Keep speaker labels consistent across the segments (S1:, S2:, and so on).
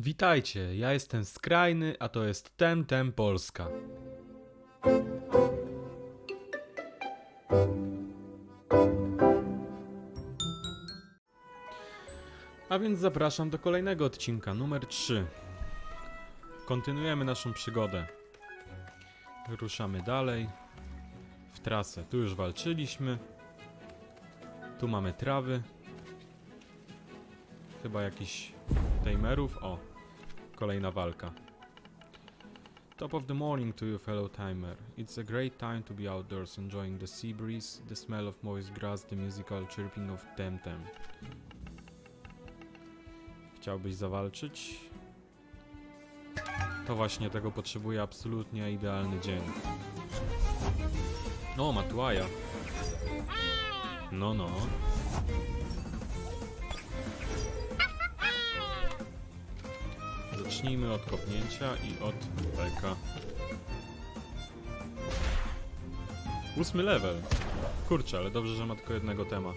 S1: Witajcie, ja jestem Skrajny, a to jest Temtem Polska. A więc zapraszam do kolejnego odcinka, numer 3. Kontynuujemy naszą przygodę. Ruszamy dalej w trasę. Tu już walczyliśmy. Tu mamy trawy. Chyba jakiś timerów. O, kolejna walka. Top of the morning to you, fellow timer. It's a great time to be outdoors, enjoying the sea breeze, the smell of moist grass, the musical chirping of Temtem. Chciałbyś zawalczyć? To właśnie tego potrzebuje absolutnie idealny dzień. O, Matuaja. No, no. Zacznijmy od kopnięcia i od beka. Ósmy level. Kurczę, ale dobrze, że ma tylko jednego tema.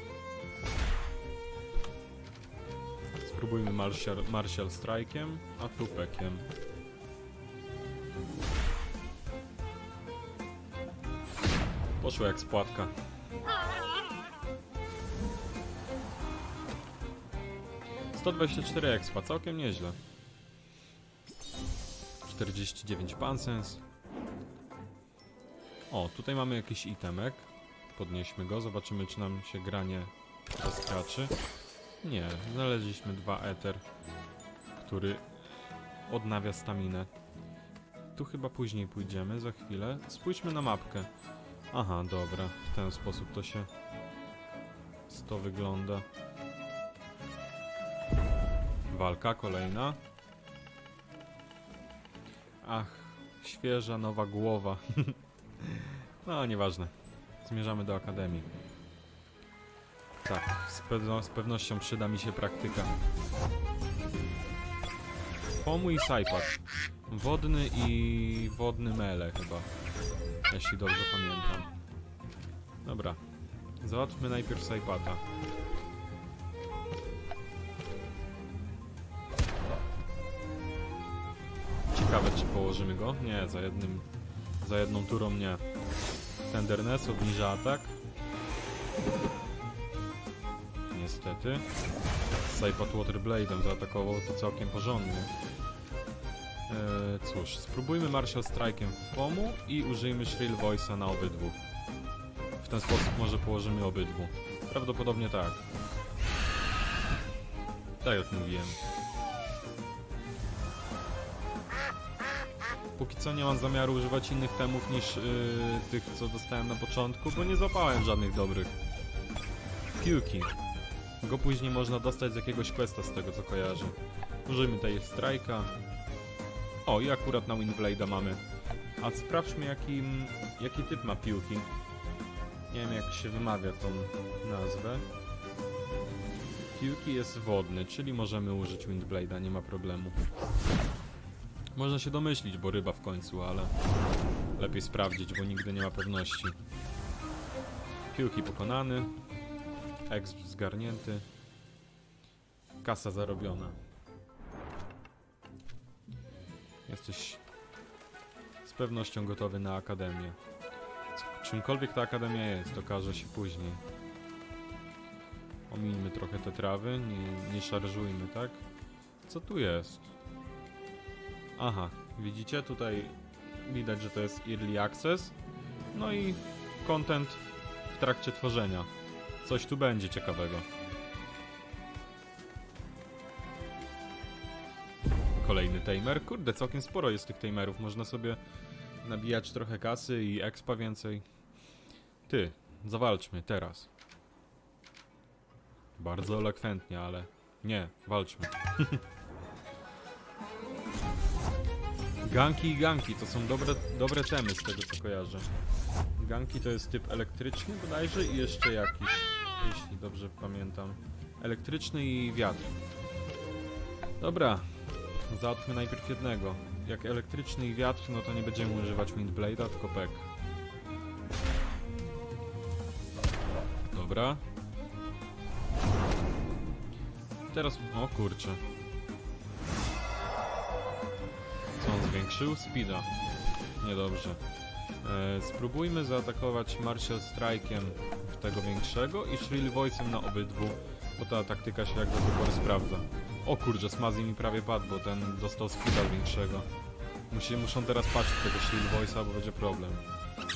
S1: Spróbujmy Martial, Martial a tu pekiem. Poszło jak spłatka. Dwadzieścia cztery expa, całkiem nieźle. 49 pansens. O, tutaj mamy jakiś itemek. Podnieśmy go, zobaczymy czy nam się granie rozkraczy. Nie, znaleźliśmy dwa ether, który odnawia staminę. Tu chyba później pójdziemy, za chwilę. Spójrzmy na mapkę. Aha, dobra, w ten sposób to się... to wygląda. Walka kolejna. Ach, świeża, nowa głowa. no, nieważne. Zmierzamy do akademii. Tak, z, pewno, z pewnością przyda mi się praktyka. Pomu i Saipat. Wodny i wodny mele chyba. Jeśli dobrze pamiętam. Dobra. Załatwmy najpierw Saipata. Położymy go? Nie, za jednym... Za jedną turą nie. Tenderness obniża atak. Niestety. Saipat Waterblade'em zaatakował to całkiem porządnie. Eee, cóż, spróbujmy Martial Strike'em w pomu i użyjmy Shrill Voice'a na obydwu. W ten sposób może położymy obydwu. Prawdopodobnie tak. Tak jak mówiłem. Póki co nie mam zamiaru używać innych temów niż yy, tych, co dostałem na początku, bo nie złapałem żadnych dobrych. Piłki. Go później można dostać z jakiegoś questa, z tego co kojarzę. Użyjmy tutaj strajka. O, i akurat na Windblade'a mamy. A sprawdźmy jaki, jaki typ ma piłki. Nie wiem jak się wymawia tą nazwę. Piłki jest wodny, czyli możemy użyć Windblade'a, nie ma problemu. Można się domyślić, bo ryba w końcu, ale lepiej sprawdzić, bo nigdy nie ma pewności. Piłki pokonany. Exp zgarnięty. Kasa zarobiona. Jesteś z pewnością gotowy na akademię. Czymkolwiek ta akademia jest, okaże się później. Omińmy trochę te trawy, nie, nie szarżujmy, tak? Co tu jest? Aha, widzicie? Tutaj widać, że to jest Early Access. No i content w trakcie tworzenia. Coś tu będzie ciekawego. Kolejny tamer. Kurde, całkiem sporo jest tych tamerów. Można sobie nabijać trochę kasy i expa więcej. Ty, zawalczmy teraz. Bardzo elokwentnie, ale nie, walczmy. Ganki i ganki to są dobre, dobre temy z tego co kojarzę. Ganki to jest typ elektryczny bodajże i jeszcze jakiś, jeśli dobrze pamiętam. Elektryczny i wiatr. Dobra, załatwmy najpierw jednego. Jak elektryczny i wiatr, no to nie będziemy używać Windblade'a, tylko pek. Dobra. Teraz, o kurczę. Zwiększył? Speeda. Niedobrze. E, spróbujmy zaatakować Martial Strike'iem w tego większego i Shrill Voice'em na obydwu, bo ta taktyka się jak do tej pory sprawdza. O kurczę, Smazzy mi prawie padł, bo ten dostał speeda większego. Musi, muszą teraz patrzeć tego Shield Voice'a, bo będzie problem.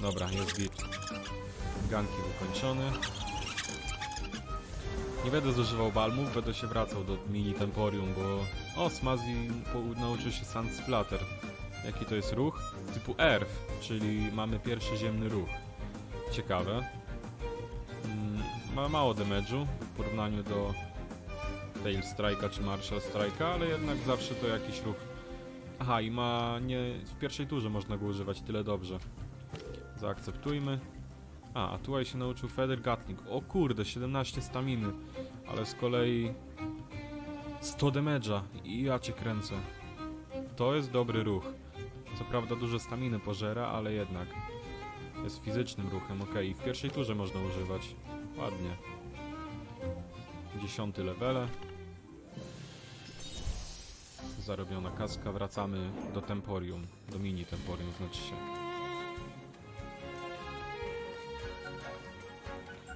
S1: Dobra, jest git. Ganki wykończony. Nie będę zużywał balmów, będę się wracał do mini Temporium, bo... O, Smazzy po- nauczył się Sun Splatter. Jaki to jest ruch? Typu Earth, czyli mamy pierwszy ziemny ruch. Ciekawe. Mm, Ma mało damage'u w porównaniu do Tail Strike'a czy Marshall Strike'a, ale jednak zawsze to jakiś ruch. Aha, i ma nie... w pierwszej turze można go używać, tyle dobrze. Zaakceptujmy. A, a tutaj się nauczył Feather Gatling. O kurde, 17 staminy. Ale z kolei 100 damage'a. I ja cię kręcę. To jest dobry ruch. Co prawda dużo staminy pożera, ale jednak. Jest fizycznym ruchem, ok. I w pierwszej turze można używać. Ładnie. Dziesiąty levele. Zarobiona kaska. Wracamy do Temporium. Do mini Temporium znaczy się.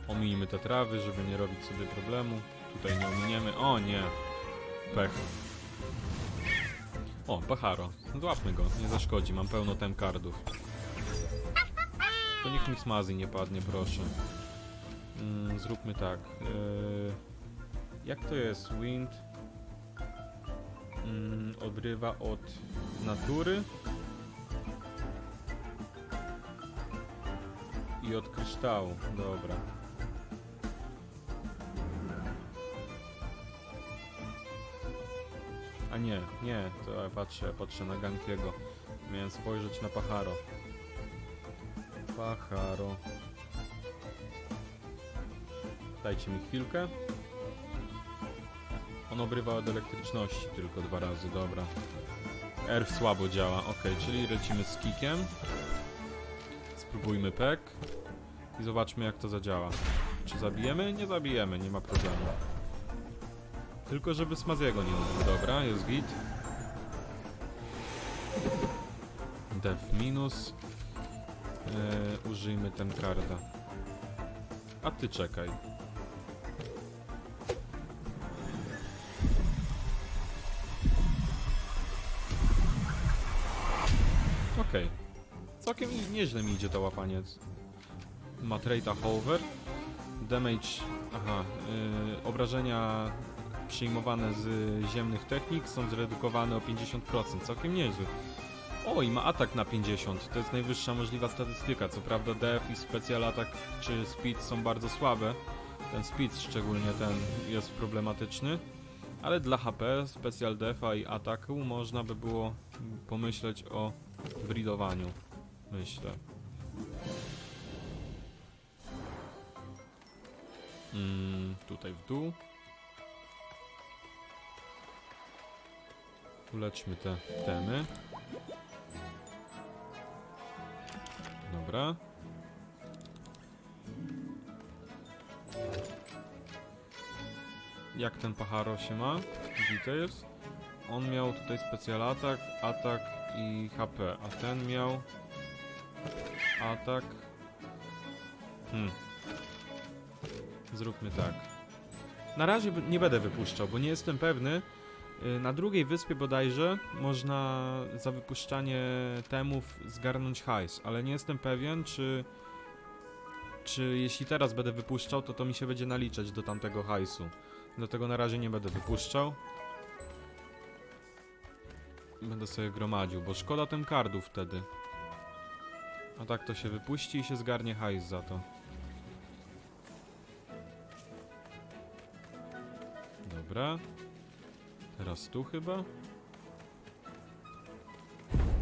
S1: Ominijmy te trawy, żeby nie robić sobie problemu. Tutaj nie ominiemy. O nie! Pech. O, Pacharo. Złapmy go, nie zaszkodzi, mam pełno temkardów. To niech mi smazy nie padnie, proszę. Mm, zróbmy tak. Yy, jak to jest? Wind mm, obrywa od natury i od kryształu. Dobra. Nie, nie, to ja patrzę, patrzę na Gankiego. Miałem spojrzeć na Pacharo. Pacharo. Dajcie mi chwilkę. On obrywa od elektryczności tylko dwa razy, dobra. Erf słabo działa, ok, czyli lecimy z kikiem. Spróbujmy pek. I zobaczmy jak to zadziała. Czy zabijemy? Nie zabijemy, nie ma problemu. Tylko żeby Smaziego nie użył. Dobra, jest git. Def minus. Eee, użyjmy Temkarda. A ty czekaj. Okej. Całkiem i- nieźle mi idzie to łapaniec. Ma Hover. Damage... Aha. Yy, obrażenia przyjmowane z ziemnych technik są zredukowane o 50%. Całkiem nieźle. O, i ma atak na 50. To jest najwyższa możliwa statystyka. Co prawda def i special attack czy speed są bardzo słabe. Ten speed szczególnie ten jest problematyczny. Ale dla HP, special defa i ataku można by było pomyśleć o breedowaniu. Myślę. Mm, tutaj w dół. Uleczmy te temy. Dobra. Jak ten pacharo się ma? Details. On miał tutaj specjal atak, atak i HP, a ten miał atak. Hmm. Zróbmy tak. Na razie nie będę wypuszczał, bo nie jestem pewny. Y, Na drugiej wyspie bodajże można za wypuszczanie temów zgarnąć hajs, ale nie jestem pewien, czy czy jeśli teraz będę wypuszczał, to to mi się będzie naliczać do tamtego hajsu. Dlatego na razie nie będę wypuszczał. Będę sobie gromadził, bo szkoda tym kardów wtedy. A tak to się wypuści i się zgarnie hajs za to. Dobra. Teraz tu chyba.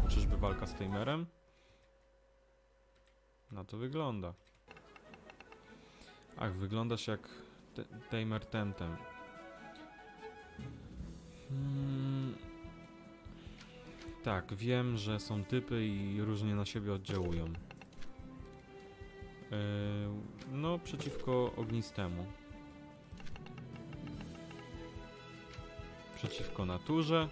S1: Czyżby walka z Tamerem? Na to wygląda. Ach, wyglądasz jak te- Tamer. Hmm. Tak, wiem, że są typy i różnie na siebie oddziałują. Yy, no, przeciwko ognistemu. Przeciwko naturze.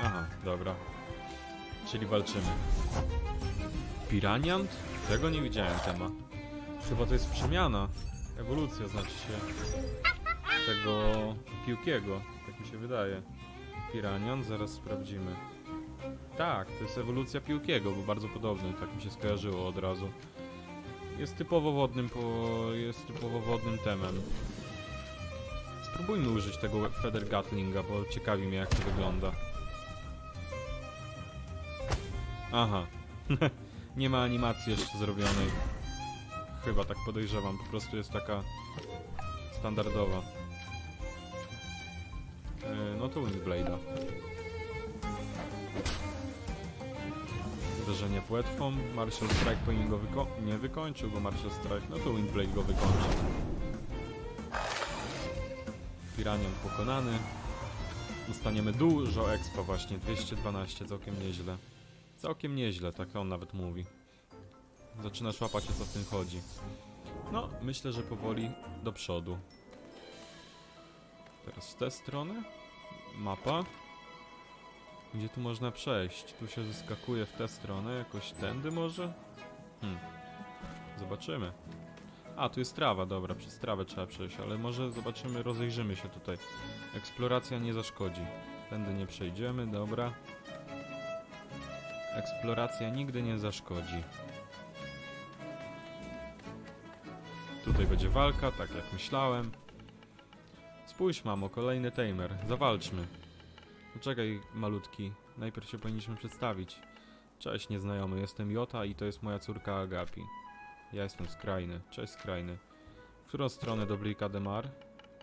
S1: Aha, dobra. Czyli walczymy. Piraniant? Tego nie widziałem tema. Chyba to jest przemiana. Ewolucja znaczy się. Tego piłkiego. Tak mi się wydaje. Piraniant, zaraz sprawdzimy. Tak, to jest ewolucja piłkiego, bo bardzo podobny, tak mi się skojarzyło od razu. Jest typowo wodnym, po... jest typowo wodnym temem. Spróbujmy użyć tego Feather Gatlinga, bo ciekawi mnie jak to wygląda. Aha. Nie ma animacji jeszcze zrobionej. Chyba tak podejrzewam, po prostu jest taka standardowa. Yy, no to Windblade'a. Uderzenie płetwą. Martial Strike powinien go wyko nie wykończył, bo Martial Strike, no to Windblade go wykończy. Pokonany. Dostaniemy dużo expa właśnie, 212, całkiem nieźle. Całkiem nieźle, tak on nawet mówi. Zaczynasz łapać o co w tym chodzi. No, myślę, że powoli do przodu. Teraz w tę stronę. Mapa. Gdzie tu można przejść? Tu się zeskakuje w tę stronę, jakoś tędy może? Hmm. Zobaczymy. A, tu jest trawa, dobra, przez trawę trzeba przejść, ale może zobaczymy, rozejrzymy się tutaj. Eksploracja nie zaszkodzi. Tędy nie przejdziemy, dobra. Eksploracja nigdy nie zaszkodzi. Tutaj będzie walka, tak jak myślałem. Spójrz, mamo, kolejny tamer. Zawalczmy. Poczekaj, malutki. Najpierw się powinniśmy przedstawić. Cześć, nieznajomy. Jestem Jota i to jest moja córka Agapi. Ja jestem skrajny. Cześć, skrajny. W którą stronę do Blika?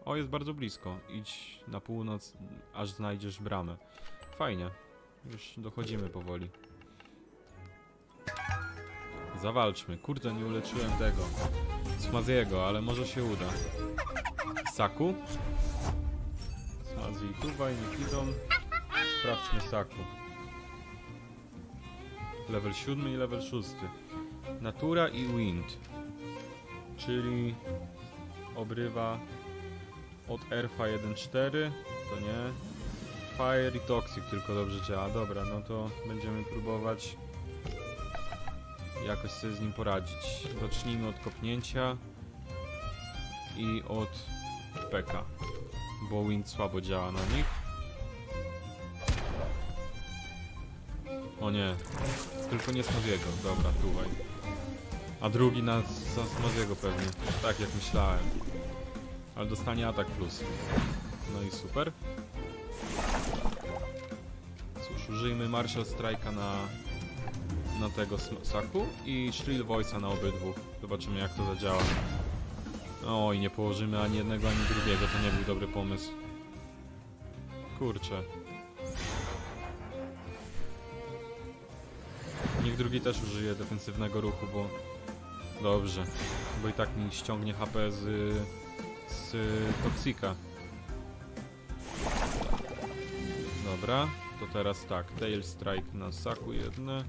S1: O, jest bardzo blisko. Idź na północ, aż znajdziesz bramę. Fajnie. Już dochodzimy powoli. Zawalczmy. Kurde, nie uleczyłem tego. Smaziego, ale może się uda. Saku? Smazi i Tuwaj, Nikidon. Sprawdźmy Saku. Level 7 i level 6. Natura i Wind. Czyli obrywa od Erfa 1.4, to nie. Fire i Toxic tylko dobrze działa. Dobra, no to będziemy próbować jakoś sobie z nim poradzić. Zacznijmy od kopnięcia i od PK, bo Wind słabo działa na nich. O nie, tylko nie Smaziego, dobra, tuwaj. A drugi na na Smaziego pewnie, tak jak myślałem. Ale dostanie atak plus. No i super. Cóż, użyjmy Martial Strike'a na, na tego Saku i Shrill Voice'a na obydwu. Zobaczymy jak to zadziała. Oj, nie położymy ani jednego, ani drugiego, to nie był dobry pomysł. Kurczę. Niech drugi też użyje defensywnego ruchu, bo... Dobrze. Bo i tak mi ściągnie HP z... z Toxika. Dobra, to teraz tak. Tail Strike na Saku jedne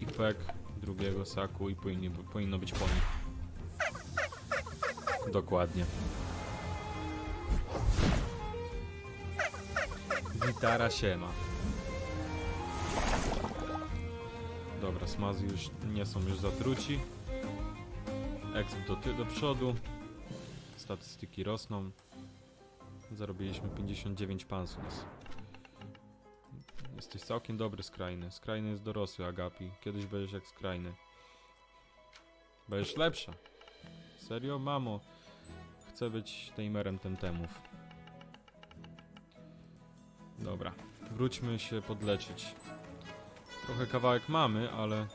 S1: i Peck drugiego Saku i powinni, powinno być po nich. Dokładnie. Gitara siema. Dobra, smazy już nie są już zatruci. Exp do, do przodu. Statystyki rosną. Zarobiliśmy 59 pansus. Jesteś całkiem dobry, skrajny. Skrajny jest dorosły, Agapi. Kiedyś będziesz jak skrajny. Będziesz lepsza. Serio, mamo? Chcę być tamerem temtemów. Dobra, wróćmy się podleczyć. Trochę kawałek mamy, ale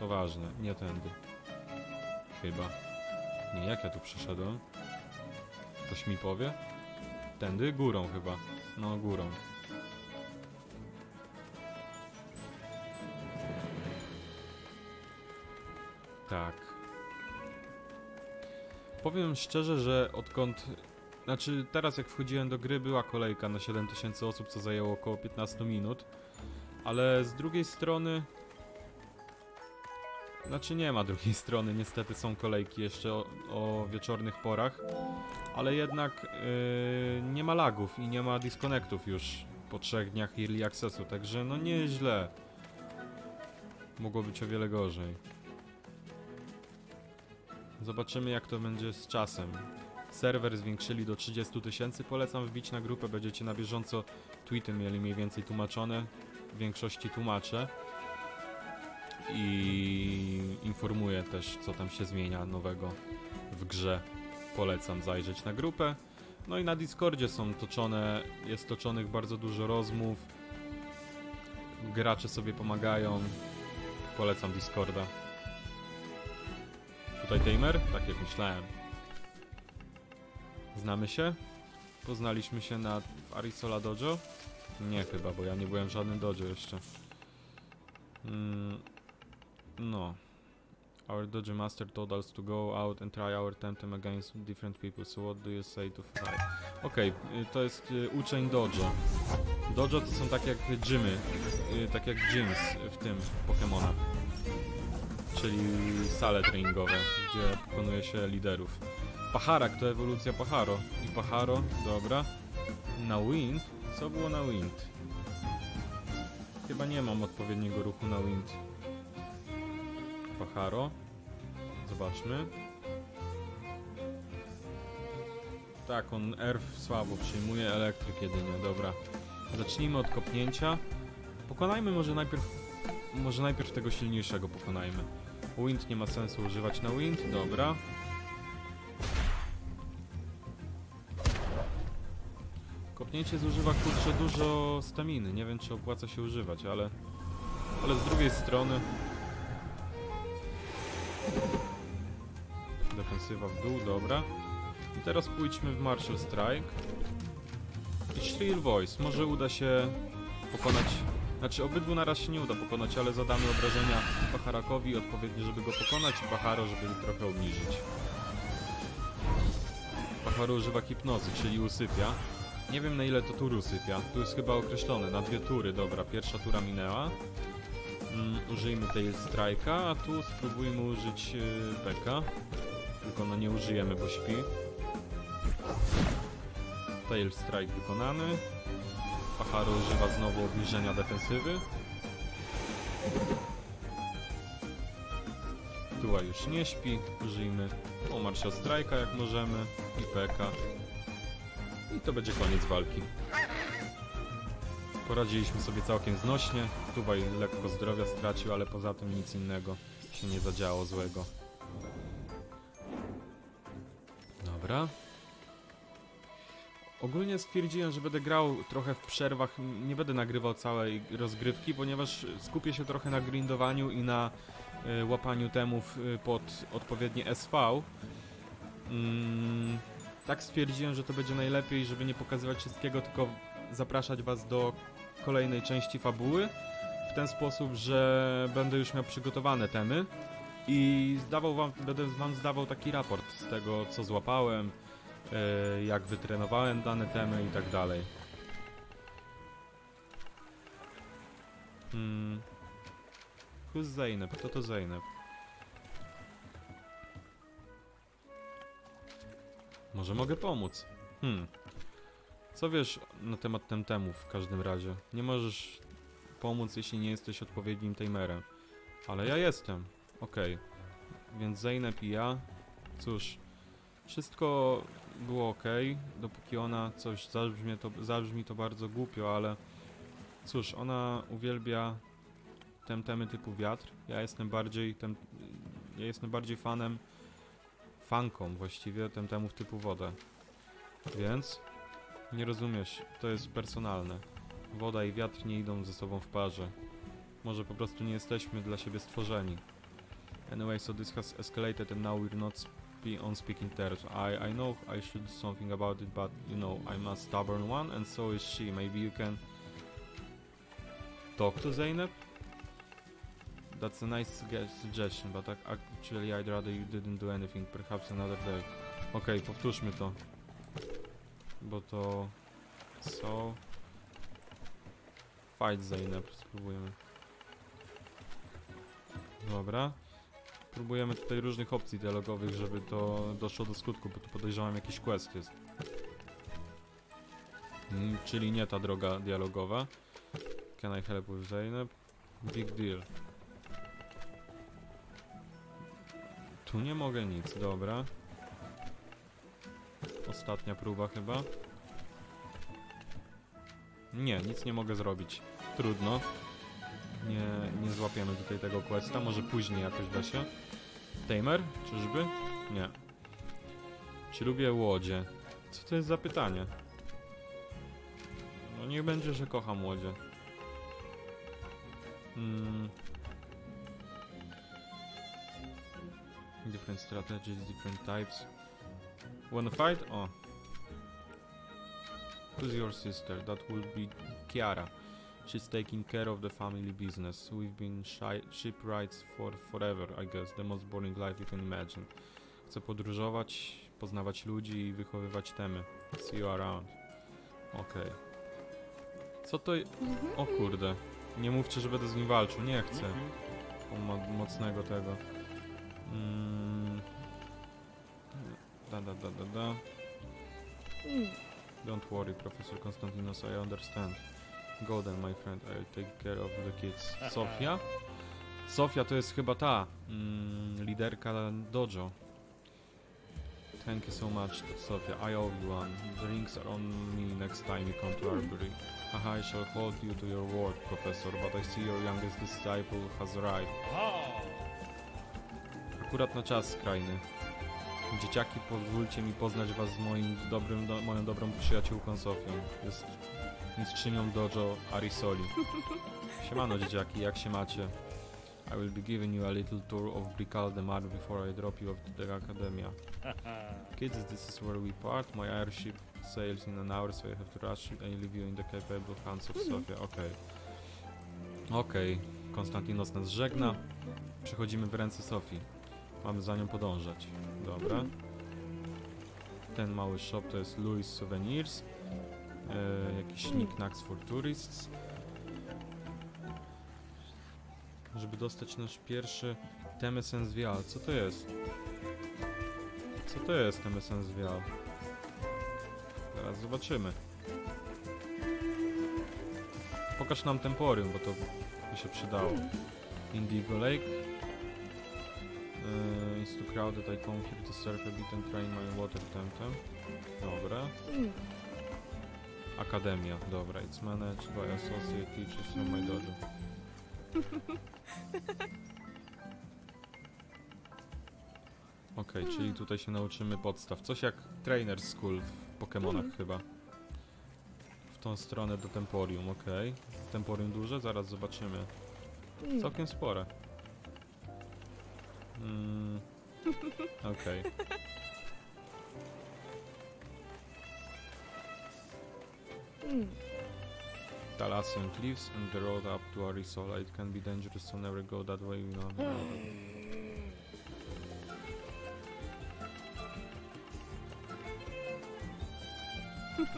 S1: to ważne, nie tędy. Chyba. Nie, jak ja tu przyszedłem? Ktoś mi powie? Tędy? Górą chyba. No, górą. Tak. Powiem szczerze, że odkąd. Znaczy, teraz jak wchodziłem do gry, była kolejka na 7000 osób, co zajęło około 15 minut. Ale z drugiej strony. Znaczy, nie ma drugiej strony, niestety są kolejki jeszcze o, o wieczornych porach. Ale jednak yy, nie ma lagów i nie ma disconnectów już po trzech dniach Early Accessu, także no nieźle. Mogło być o wiele gorzej. Zobaczymy jak to będzie z czasem. Serwer zwiększyli do 30 tysięcy, polecam wbić na grupę, będziecie na bieżąco tweety mieli mniej więcej tłumaczone, w większości tłumaczę i informuję też co tam się zmienia nowego w grze. Polecam zajrzeć na grupę. No i na Discordzie są toczone, jest toczonych bardzo dużo rozmów. Gracze sobie pomagają. Polecam Discorda. Tutaj Tamer? Tak jak myślałem. Znamy się? Poznaliśmy się na w Arisola Dojo? Nie chyba, bo ja nie byłem w żadnym dojo jeszcze. Mm, no. Our dojo master told us to go out and try our temtem against different people, so what do you say to fly? Okej, y, to jest y, uczeń dojo. Dojo to są tak jak gymy, tak jak gyms w tym, w Pokémonach. Czyli sale treningowe, gdzie pokonuje się liderów. Pacharak to ewolucja Pacharo. I Pacharo, dobra. Na Wind? Co było na Wind? Chyba nie mam odpowiedniego ruchu na Wind. Pacharo. Zobaczmy. Tak, on Erf słabo przyjmuje, elektryk jedynie, dobra. Zacznijmy od kopnięcia. Pokonajmy może najpierw... Może najpierw tego silniejszego pokonajmy. Wind nie ma sensu używać na Wind, dobra. Kopnięcie zużywa kurczę dużo staminy. Nie wiem czy opłaca się używać, ale... Ale z drugiej strony... Defensywa w dół, dobra. I teraz pójdźmy w Marshall Strike. I Shrill Voice. Może uda się pokonać... Znaczy obydwu naraz się nie uda pokonać, ale zadamy obrażenia Pacharakowi odpowiednio, żeby go pokonać i Pacharo, żeby trochę obniżyć. Pacharo używa hipnozy, czyli usypia. Nie wiem na ile to tur usypia. Tu jest chyba określone, na dwie tury, dobra, pierwsza tura minęła. Mm, użyjmy tej strajka, a tu spróbujmy użyć yy, beka. Tylko no nie użyjemy, bo śpi. Tail strike wykonany. Pacharo używa znowu obniżenia defensywy. Tuła już nie śpi. Użyjmy o Marshall Strike'a jak możemy i Peka. I to będzie koniec walki. Poradziliśmy sobie całkiem znośnie. Tuwaj lekko zdrowia stracił, ale poza tym nic innego się nie zadziało złego. Dobra. Ogólnie stwierdziłem, że będę grał trochę w przerwach. Nie będę nagrywał całej rozgrywki, ponieważ skupię się trochę na grindowaniu i na y, łapaniu temów y, pod odpowiednie SV. Mm, tak stwierdziłem, że to będzie najlepiej, żeby nie pokazywać wszystkiego, tylko zapraszać Was do kolejnej części fabuły. W ten sposób, że będę już miał przygotowane temy i zdawał wam, będę Wam zdawał taki raport z tego, co złapałem, e, jak wytrenowałem dane temy i tak dalej. Hmm. Who's Zeynep? Kto to Zeynep? Może mogę pomóc? Hmm. Co wiesz na temat temtemów w każdym razie? Nie możesz pomóc, jeśli nie jesteś odpowiednim tamerem. Ale ja jestem. Okej. Więc Zeynep i ja. Cóż, wszystko było ok, dopóki ona coś zabrzmi to, zabrzmi to bardzo głupio, ale cóż, ona uwielbia temtemy typu wiatr. Ja jestem bardziej tem, ja jestem bardziej fanem fanką właściwie temtemów typu wodę. Więc nie rozumiesz, to jest personalne. Woda i wiatr nie idą ze sobą w parze. Może po prostu nie jesteśmy dla siebie stworzeni. Anyway, so this has escalated and now we're not spe on speaking terms. I, I know I should do something about it, but you know, I'm a stubborn one and so is she. Maybe you can talk to Zeynep? That's a nice sugge- suggestion, but ac- actually I'd rather you didn't do anything. Perhaps another day. Okej, powtórzmy to. Bo to... So... Fight Zeynep, spróbujemy. Dobra. Próbujemy tutaj różnych opcji dialogowych, żeby to doszło do skutku, bo tu podejrzewam jakiś quest jest. Mm, Czyli nie ta droga dialogowa. Can I help with Zainab? Big deal. Tu nie mogę nic, dobra. Ostatnia próba chyba. Nie, nic nie mogę zrobić. Trudno. Nie, nie złapiemy tutaj tego questa, może później jakoś da się. Tamer? Czyżby? Nie. Czy lubię łodzie? Co to jest za pytanie? No niech będzie, że kocham łodzie. Hmm. Different strategies, different types. Wanna fight? Oh. Who's your sister? That will be Kiara. She's taking care of the family business. We've been shipwrights for forever, I guess. The most boring life you can imagine. Chcę podróżować, poznawać ludzi i wychowywać temy. See you around. Okej. Co to... je- O kurde. Nie mówcie, że będę z nim walczył. Nie chcę. On ma mocnego tego. Mm. Da, da, da, da, da.
S2: Mm.
S1: Don't worry, Professor Konstantinos, I understand. Go then, my friend, I'll take care of the kids. Sofia? Sofia to jest chyba ta, mm, liderka dojo. Thank you so much, Sofia. I owe you one. The rings are on me next time you come to Arbury. Haha, I shall hold you to your word, Professor, but I see your youngest disciple has arrived. Akurat na czas skrajny. Dzieciaki, pozwólcie mi poznać was z moim dobrym, do, moją dobrą przyjaciółką Sofią. Jest mistrzynią dojo Arisoli. Siemano dzieciaki, jak się macie? I will be giving you a little tour of Brical de Mar before I drop you off to the Academia. Kids, this is where we part. My airship sails in an hour, so I have to rush and leave you in the capable hands of Sofia. Okej. Okej, Konstantinos nas żegna. Przechodzimy w ręce Sofii. Mamy za nią podążać. Dobra. Ten mały shop to jest Louis Souvenirs. E, jakiś knickknacks for tourists. Żeby dostać nasz pierwszy Temesens Vial. Co to jest? Co to jest Temesens Vial? Zaraz zobaczymy. Pokaż nam Temporium, bo to by się przydało. Indigo Lake. Uh, it's too crowded, I come here to surf a bit and train my water temtem. Dobra. Akademia, dobra. It's managed by associate teachers from my dojo. Okej, czyli tutaj się nauczymy podstaw. Coś jak Trainer School w Pokémonach chyba. W tą stronę do Temporium, okej. Temporium duże? Zaraz zobaczymy.
S2: Mm.
S1: Całkiem spore. Mm, Okej.
S2: Mm.
S1: Thalassian Cliffs and the road up to Arisola. It can be dangerous, so never go that way. You know.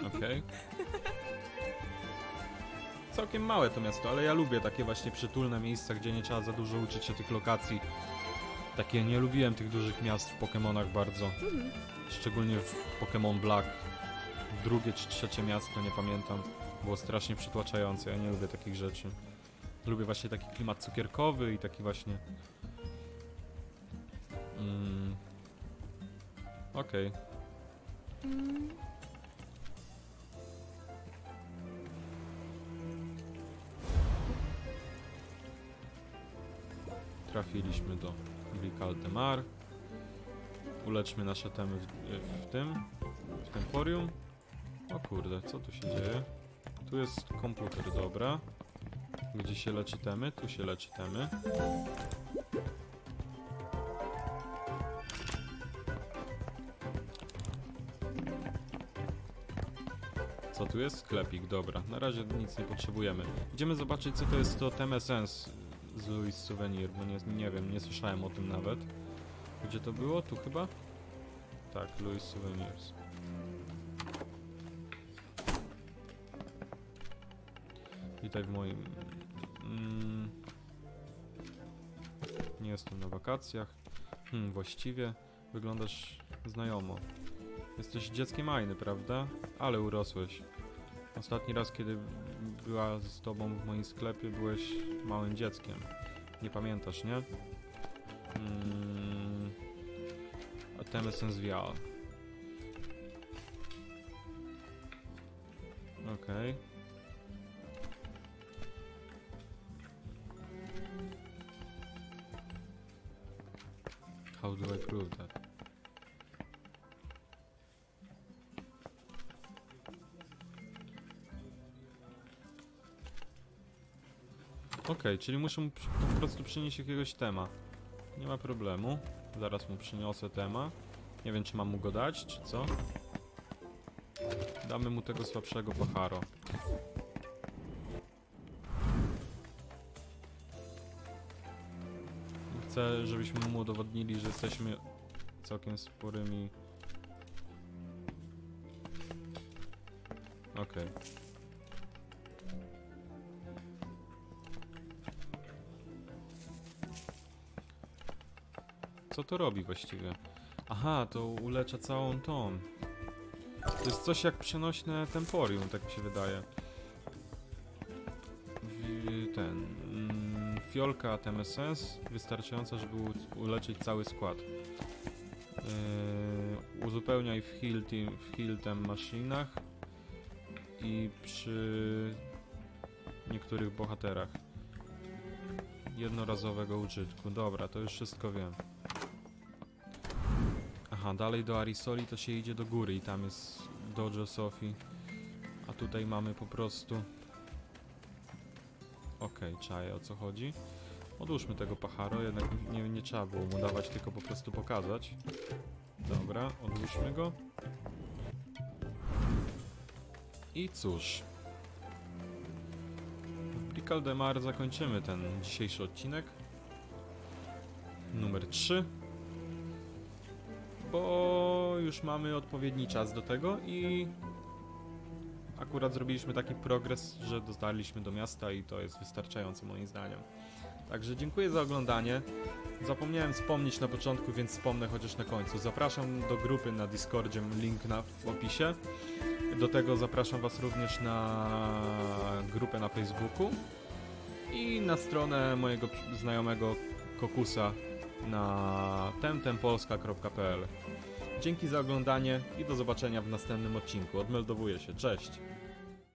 S1: Okej. Całkiem małe to miasto, ale ja lubię takie właśnie przytulne miejsca, gdzie nie trzeba za dużo uczyć się tych lokacji. Takie nie lubiłem tych dużych miast w Pokémonach bardzo.
S2: Mm.
S1: Szczególnie w Pokémon Black. Drugie czy trzecie miasto, nie pamiętam. Było strasznie przytłaczające. Ja nie lubię takich rzeczy. Lubię właśnie taki klimat cukierkowy i taki właśnie. Mm. Okej.
S2: Mm.
S1: Trafiliśmy do Brical de Mar. Uleczmy nasze temy w, w tym, w Temporium. O kurde, co tu się dzieje? Tu jest komputer, dobra. Gdzie się leczy temy? Tu się leczy temy. Co tu jest? Sklepik, dobra. Na razie nic nie potrzebujemy. Idziemy zobaczyć, co to jest to Temesens z Louis Souvenir, bo nie, nie wiem, nie słyszałem o tym nawet. Gdzie to było? Tu chyba? Tak, Louis Souvenirs. Witaj w moim... Mm, nie jestem na wakacjach. Hmm, właściwie wyglądasz znajomo. Jesteś dzieckiem Ajny, prawda? Ale urosłeś. Ostatni raz, kiedy była z tobą w moim sklepie, byłeś małym dzieckiem. Nie pamiętasz, nie? Mm, a temy senswial. Okej. How do I prove that? Okej, czyli muszę mu po prostu przynieść jakiegoś tema. Nie ma problemu. Zaraz mu przyniosę tema. Nie wiem, czy mam mu go dać, czy co. Damy mu tego słabszego pacharo. Chcę, żebyśmy mu udowodnili, że jesteśmy całkiem sporymi... Okej. Co to robi właściwie? Aha, to ulecza całą tą. To jest coś jak przenośne temporium, tak mi się wydaje. Ten. Mm, fiolka TMSS wystarczająca, żeby uleczyć cały skład. Yy, uzupełniaj w heal, team, w heal maszynach i przy niektórych bohaterach jednorazowego użytku. Dobra, to już wszystko wiem. Aha, dalej do Arisoli to się idzie do góry i tam jest Dojo Sophie. A tutaj mamy po prostu... Okej, czaję o co chodzi. Odłóżmy tego pacharo, jednak nie, nie trzeba było mu dawać, tylko po prostu pokazać. Dobra, odłóżmy go. I cóż. W Brical de Mar zakończymy ten dzisiejszy odcinek. Numer 3 bo już mamy odpowiedni czas do tego i akurat zrobiliśmy taki progres, że dotarliśmy do miasta i to jest wystarczające moim zdaniem. Także dziękuję za oglądanie. Zapomniałem wspomnieć na początku, więc wspomnę chociaż na końcu. Zapraszam do grupy na Discordzie, link na, w opisie. Do tego zapraszam Was również na grupę na Facebooku i na stronę mojego znajomego Kokusa na temtempolska.pl. Dzięki za oglądanie i do zobaczenia w następnym odcinku. Odmeldowuję się. Cześć!